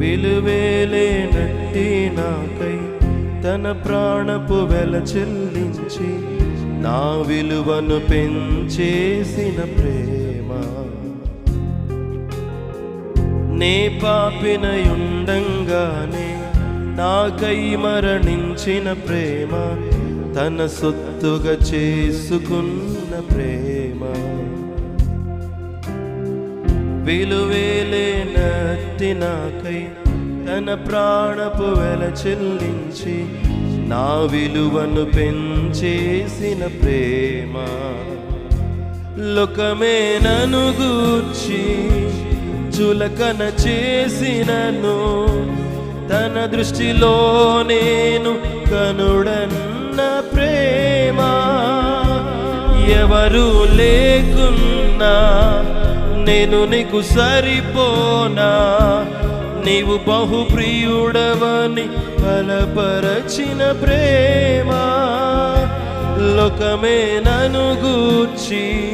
విలువేలేనట్టి నాకై తన ప్రాణపు వెల చెల్లించి నా విలువను పెంచేసిన ప్రేమ. నే పాపినయుండంగానే నాకై మరణించిన ప్రేమ తన సొత్తుగా చేసుకున్న ప్రేమ. విలువేలేనట్టి నాకై తన ప్రాణపు వెల చెల్లించి నా విలువను పెంచేసిన ప్రేమ. లోకమే నను గూర్చి చులకన చేసినను. తన దృష్టిలో నేను కనుడన్న ప్రేమ. ఎవరు లేకున్నా నేను నీకు సరిపోనా? నీవు బహుప్రియుడవని బలపరచిన ప్రేమ లోకమే నను గూర్చి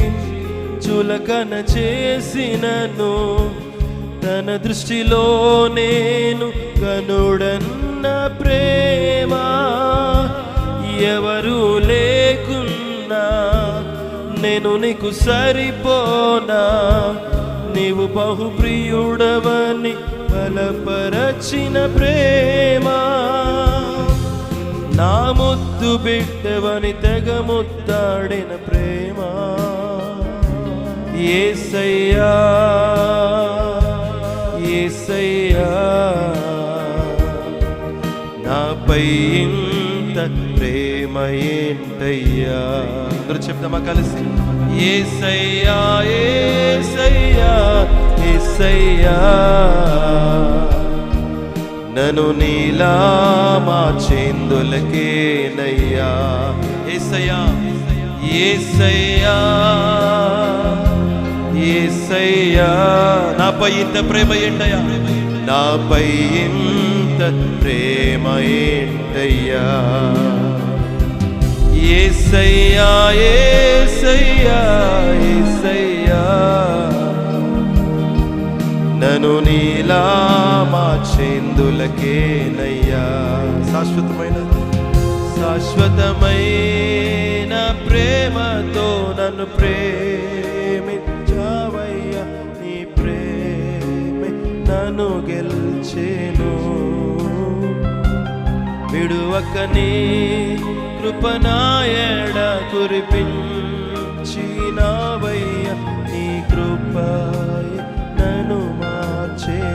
చులకన చేసినను. తన దృష్టిలో నేను కనుడన్న నేను నీకు సరిపోనా? నీవు బహుప్రియుడవని బలపరచిన ప్రేమ. నా ముద్దు బిడ్డవని తెగ ముద్దాడిన ప్రేమ. ఏసయ్యా ఏసయ్యా నాపై ఇంత అందరూ చెప్తామా కలిసి? ఏసయ్యా ఏసయ్యా ఏసయ్యా. నను నీలా మా చేందులకేనయ్యా ఏసయ్యా ఏసయ్యా ఏసయ్యా. నాపై ఇంత ప్రేమ ఏంటయ్యా? నాపై ఇంత ప్రేమ ఏంటయ్యా? ఏసయ్యా ఏసయ్యా ఏసయ్యా. నను నీలా మాచేందులకేనయ్యా శాశ్వతమైన శాశ్వతమైన ప్రేమతో నన్ను ప్రేమించావయ్యా నీ ప్రేమే నన్ను గెలిచేను. విడువకని కృపనాయడ కురిపించినావయ్య నీ కృప.